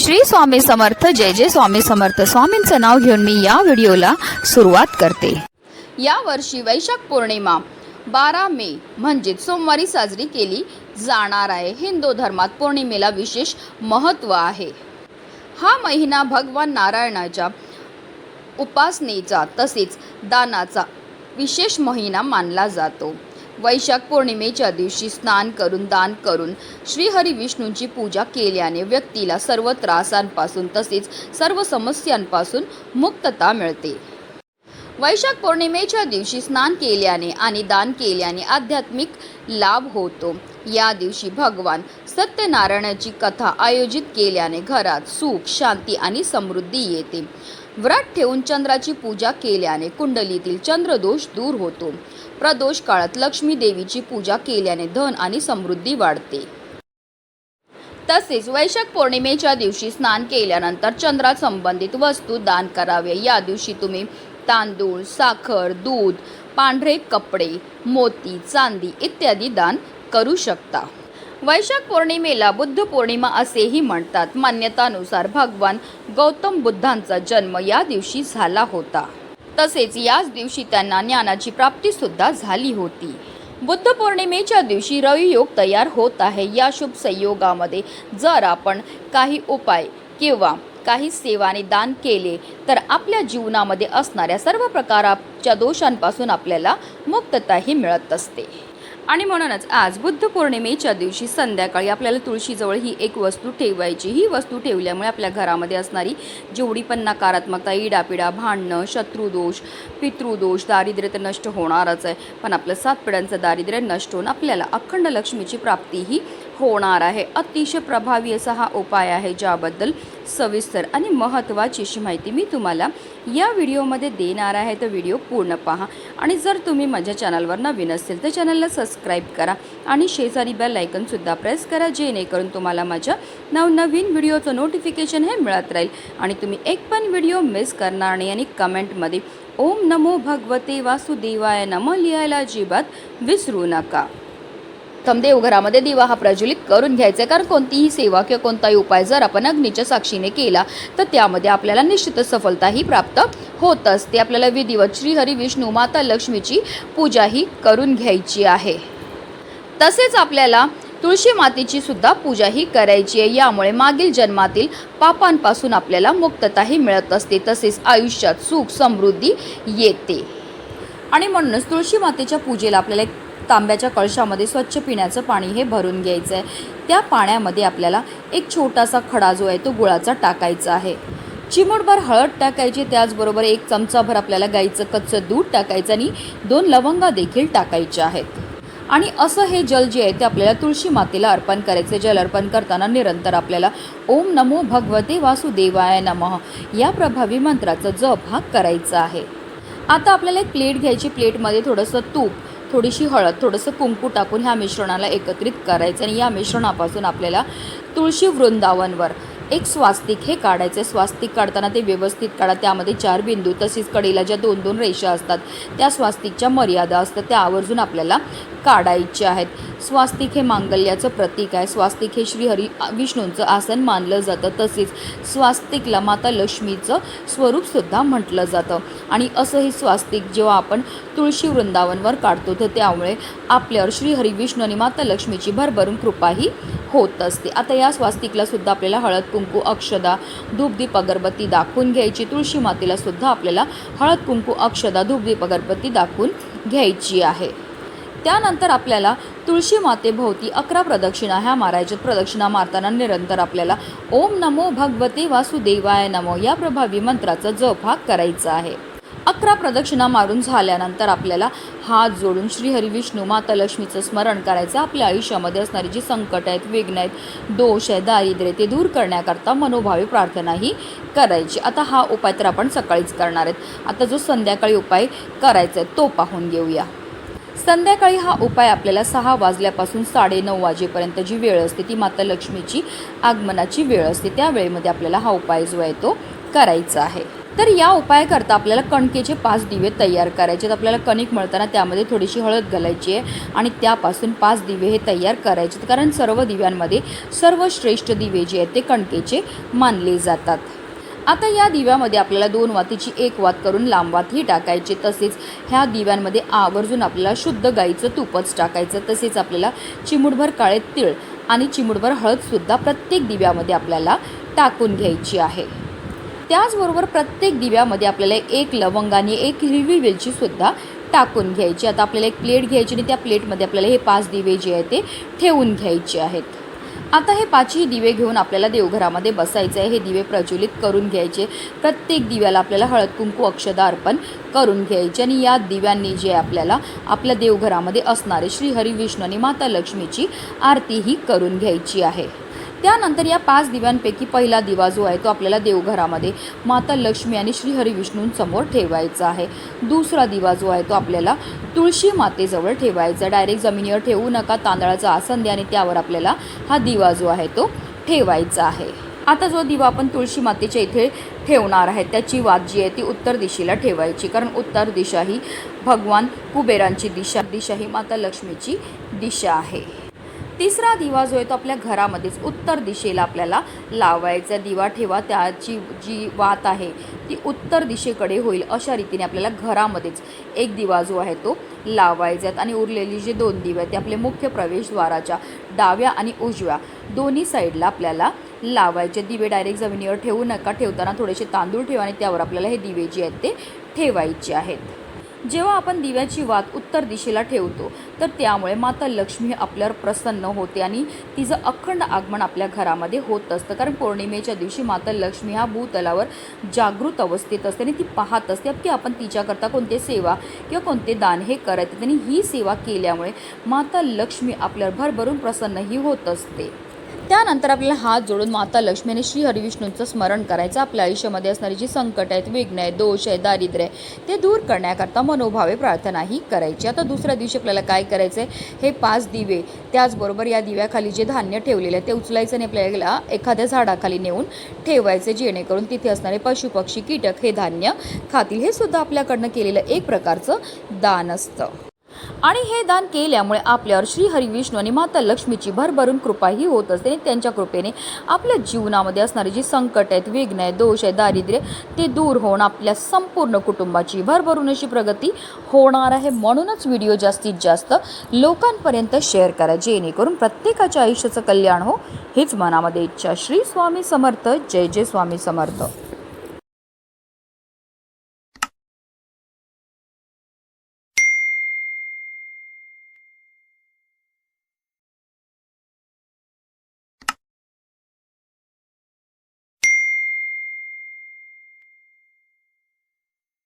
श्री स्वामी समर्थ जय जय स्वामी समर्थ. स्वामींचं नाव घेऊन मी या व्हिडिओला सुरुवात करते. यावर्षी वैशाख पौर्णिमा बारा मे म्हणजेच सोमवारी साजरी केली जाणार आहे. हिंदू धर्मात पौर्णिमेला विशेष महत्त्व आहे. हा महिना भगवान नारायणाच्या उपासनेचा तसेच दानाचा विशेष महिना मानला जातो. वैशाख पौर्णिमेच्या दिवशी स्नान करून दान करून श्रीहरी विष्णूंची पूजा केल्याने व्यक्तीला सर्व त्रासांपासून तसेच सर्व समस्यांपासून मुक्तता मिळते. वैशाख पौर्णिमेच्या दिवशी स्नान केल्याने आणि दान केल्याने आध्यात्मिक लाभ होतो. या दिवशी भगवान सत्यनारायणाची कथा आयोजित केल्याने घरात सुख शांती आणि समृद्धी येते. व्रत ठेवून चंद्राची पूजा केल्याने कुंडलीतील चंद्रदोष दूर होतो. प्रदोष काळात लक्ष्मी देवीची पूजा केल्याने धन आणि समृद्धी वाढते. तसेच वैशाख पौर्णिमेच्या दिवशी स्नान केल्यानंतर चंद्रा संबंधित वस्तू दान करावे या दिवशी तुम्ही तांदूळ साखर दूध पांढरे कपडे मोती चांदी इत्यादी दान करू शकता. वैशाख पौर्णिमेला बुद्ध पौर्णिमा असेही म्हणतात. मान्यतानुसार भगवान गौतम बुद्धांचा जन्म या दिवशी झाला होता. तसेच याच दिवशी त्यांना ज्ञानाची प्राप्ती सुद्धा झाली होती. बुद्ध पौर्णिमेच्या दिवशी रवियोग तयार होत आहे. या शुभ संयोगामध्ये जर आपण काही उपाय किंवा काही सेवाने दान केले तर आपल्या जीवनामध्ये असणाऱ्या सर्व प्रकारच्या दोषांपासून आपल्याला मुक्तताही मिळत असते. आणि म्हणूनच आज बुद्ध पौर्णिमेच्या दिवशी संध्याकाळी आपल्याला तुळशीजवळ ही एक वस्तू ठेवायची. ही वस्तू ठेवल्यामुळे आपल्या घरामध्ये असणारी जेवढी पण नकारात्मकता इडापिडा भांडणं शत्रुदोष पितृदोष दारिद्र्य तर नष्ट होणारच आहे. पण आपलं सात पिढ्यांचं दारिद्र्य नष्ट होऊन आपल्याला अखंड लक्ष्मीची प्राप्तीही होणार आहे. अतिशय प्रभावी असा हा उपाय आहे ज्याबद्दल सविस्तर आणि महत्त्वाची अशी माहिती मी तुम्हाला या व्हिडिओमध्ये देणार आहे. तर व्हिडिओ पूर्ण पहा. आणि जर तुम्ही माझ्या चॅनलवर नवीन असेल तर चॅनलला सबस्क्राईब करा आणि शेजारी बेल आयकनसुद्धा प्रेस करा जेणेकरून तुम्हाला माझ्या नवनवीन व्हिडिओचं नोटिफिकेशन हे मिळत राहील. आणि तुम्ही एक पण व्हिडिओ मिस करणार नाही आणि कमेंटमध्ये ओम नमो भगवते वासुदेवाय नम लिहायला अजिबात विसरू नका. देवघरामध्ये दिवा हा प्रज्वलित करून घ्यायचा आहे. कारण कोणतीही सेवा किंवा कोणताही उपाय जर आपण अग्नीच्या साक्षीने केला तर त्यामध्ये आपल्याला निश्चितच सफलताही प्राप्त होत असते. आपल्याला विधिवत श्रीहरी विष्णू माता लक्ष्मीची पूजाही करून घ्यायची आहे. तसेच आपल्याला तुळशी मातेची सुद्धा पूजाही करायची आहे. यामुळे मागील जन्मातील पापांपासून आपल्याला मुक्तताही मिळत असते. तसेच आयुष्यात सुख समृद्धी येते. आणि म्हणूनच तुळशी मातेच्या पूजेला आपल्याला एक तांब्याच्या कळशामध्ये स्वच्छ पिण्याचं पाणी हे भरून घ्यायचं आहे त्या पाण्यामध्ये आपल्याला एक छोटासा खडा जो आहे तो गुळाचा टाकायचा आहे. चिमूटभर हळद टाकायची त्याचबरोबर एक चमचाभर आपल्याला गाईचं कच्चं दूध टाकायचं आणि दोन लवंगा देखील टाकायच्या आहेत. आणि असं हे जल जे आहे ते आपल्याला तुळशी मातेला अर्पण करायचे जल अर्पण करताना निरंतर आपल्याला ओम नमो भगवते वासुदेवाय नमः या प्रभावी मंत्राचा जप हा करायचा आहे. आता आपल्याला एक प्लेट घ्यायची. प्लेटमध्ये थोडंसं तूप थोडीशी हळद थोडंसं कुंकू टाकून ह्या मिश्रणाला एकत्रित करायचं आणि या मिश्रणापासून आपल्याला तुळशी वृंदावनवर एक स्वास्तिक हे काढायचं. स्वास्तिक काढताना ते व्यवस्थित काढा. त्यामध्ये चार बिंदू तसेच कडेला ज्या दोन दोन रेषा असतात. त्या स्वास्तिकच्या मर्यादा असतात. त्या आवर्जून आपल्याला काढायच्या आहेत. स्वास्तिक हे मांगल्याचं प्रतीक आहे. स्वास्तिक हे श्रीहरी विष्णूंचं आसन मानलं जातं. तसेच स्वास्तिकला माता लक्ष्मीचं स्वरूपसुद्धा म्हटलं जातं. आणि असं हे स्वास्तिक जेव्हा आपण तुळशी वृंदावनवर काढतो तर त्यामुळे आपल्यावर श्रीहरी विष्णू आणि माता लक्ष्मीची भरभरून कृपाही होत असते. आता या स्वास्तिकला सुद्धा आपल्याला हळद कुंकू अक्षदा धूपदीप अगरबत्ती दाखवून घ्यायची. तुळशी मातेला सुद्धा आपल्याला हळद कुंकू अक्षदा धूपदीप अगरबत्ती दाखवून घ्यायची आहे. त्यानंतर आपल्याला तुळशी मातेभोवती अकरा प्रदक्षिणा ह्या मारायच्या प्रदक्षिणा मारताना निरंतर आपल्याला ओम नमो भगवते वासुदेवाय नमो या प्रभावी मंत्राचा जप हा करायचा आहे. अकरा प्रदक्षिणा मारून झाल्यानंतर आपल्याला हात जोडून श्रीहरी विष्णू माता लक्ष्मीचं स्मरण करायचं. आपल्या आयुष्यामध्ये असणारी जी संकट आहेत विघ्न आहेत दोष आहे दारिद्र्य ते दूर करण्याकरता मनोभावी प्रार्थनाही करायची. आता हा उपाय तर आपण सकाळीच करणार आहेत. आता जो संध्याकाळी उपाय करायचा आहे तो पाहून घेऊया. संध्याकाळी हा उपाय आपल्याला सहा वाजल्यापासून साडेनऊ वाजेपर्यंत जी वेळ असते ती माता लक्ष्मीची आगमनाची वेळ असते. त्या वेळेमध्ये आपल्याला हा उपाय जो आहे तो करायचा आहे. तर या उपायाकरता आपल्याला कणकेचे पाच दिवे तयार करायचे आहेत. आपल्याला कणिक मळताना त्यामध्ये थोडीशी हळद घालायची आहे आणि त्यापासून पाच दिवे हे तयार करायचे आहेत. कारण सर्व दिव्यांमध्ये सर्वश्रेष्ठ दिवे जे आहेत ते कणकेचे मानले जातात. आता या दिव्यामध्ये आपल्याला दोन वातीची एक वात करून लांब वातही टाकायची. तसेच ह्या दिव्यांमध्ये आवर्जून आपल्याला शुद्ध गाईचं तूपच टाकायचं. तसेच आपल्याला चिमुडभर काळे तीळ आणि चिमुडभर हळदसुद्धा प्रत्येक दिव्यामध्ये आपल्याला टाकून घ्यायची आहे. त्याचबरोबर प्रत्येक दिव्यामध्ये आपल्याला एक लवंग आणि एक हिरवी वेलचीसुद्धा टाकून घ्यायची. आता आपल्याला एक प्लेट घ्यायची आणि त्या प्लेटमध्ये आपल्याला हे पाच दिवे जे आहे ते ठेवून घ्यायचे आहेत. आता हे पाचही दिवे घेऊन आपल्याला देवघरामध्ये बसायचं आहे. हे दिवे प्रज्वलित करून घ्यायचे. प्रत्येक दिव्याला आपल्याला हळद कुंकू अक्षदा अर्पण करून घ्यायचे आणि या दिव्यांनी जे आपल्याला आपल्या देवघरामध्ये असणारे श्री हरी विष्णू आणि माता लक्ष्मीची आरतीही करून घ्यायची आहे. त्यानंतर या पाच दिव्यांपैकी पहिला दिवा जो आहे तो आपल्याला देवघरामध्ये माता लक्ष्मी आणि श्री विष्णूंसमोर ठेवायचा आहे. दुसरा दिवा जो आहे तो आपल्याला तुळशी मातेजवळ ठेवायचा डायरेक्ट जमिनीवर ठेवू नका तांदळाचं आसन द्या आणि त्यावर आपल्याला हा दिवा जो आहे तो ठेवायचा आहे. आता जो दिवा आपण तुळशी मातेच्या इथे ठेवणार आहे त्याची वात जी आहे ती उत्तर दिशेला ठेवायची. कारण उत्तर दिशा ही भगवान कुबेरांची दिशा दिशा ही माता लक्ष्मीची दिशा आहे. तिसरा दिवा जो आहे तो आपल्या घरामध्येच उत्तर दिशेला आपल्याला लावायचा दिवा ठेवा त्याची जी वात आहे ती उत्तर दिशेकडे होईल अशा रीतीने आपल्याला घरामध्येच एक दिवा जो आहे तो लावायचा आहेत आणि उरलेली जे दोन दिवे आहेत ते आपले मुख्य प्रवेशद्वाराच्या डाव्या आणि उजव्या दोन्ही साईडला आपल्याला लावायचे. दिवे डायरेक्ट जमिनीवर ठेवू नका. ठेवताना थोडेसे तांदूळ ठेवा आणि त्यावर आपल्याला हे दिवे जे आहेत ते ठेवायचे आहेत. जेव्हा आपण दिव्याची वात उत्तर दिशेला ठेवतो तर त्यामुळे माता लक्ष्मी आपल्यावर प्रसन्न होते आणि तिचं अखंड आगमन आपल्या घरामध्ये होत असतं. कारण पौर्णिमेच्या दिवशी माता लक्ष्मी हा भूतलावर जागृत अवस्थेत असते आणि ती पाहत असते की आपण तिच्याकरता कोणते सेवा किंवा कोणते दान हे करत आणि ही सेवा केल्यामुळे माता लक्ष्मी आपल्यावर भरभरून प्रसन्नही होत असते. त्यानंतर आपल्याला हात जोडून माता लक्ष्मीने श्री हरिविष्णूंचं स्मरण करायचं. आपल्या आयुष्यामध्ये असणारी जी संकट आहेत विघ्न आहे दोष आहे दारिद्र्य आहे ते दूर करण्याकरता मनोभावे प्रार्थनाही करायची. आता दुसऱ्या दिवशी आपल्याला काय करायचं आहे हे पाच दिवे. त्याचबरोबर या दिव्याखाली जे धान्य ठेवलेले आहे ते उचलायचं आणि आपल्याला एखाद्या झाडाखाली नेऊन ठेवायचे जेणेकरून तिथे असणारे पशुपक्षी कीटक हे धान्य खातील. हे सुद्धा आपल्याकडनं केलेलं एक प्रकारचं दान असतं. आणि हे दान केल्यामुळे आपल्यावर श्री हरिविष्णू आणि माता लक्ष्मीची भरभरून कृपाही होत असते आणि त्यांच्या कृपेने आपल्या जीवनामध्ये असणारे जी संकट आहेत विघ्न आहे दोष आहे दारिद्र्य ते दूर होऊन आपल्या संपूर्ण कुटुंबाची भरभरून अशी प्रगती होणार आहे. म्हणूनच व्हिडिओ जास्तीत जास्त लोकांपर्यंत शेअर करा जेणेकरून प्रत्येकाच्या आयुष्याचं कल्याण हो हीच मनामध्ये इच्छा. श्री स्वामी समर्थ. जय जय स्वामी समर्थ.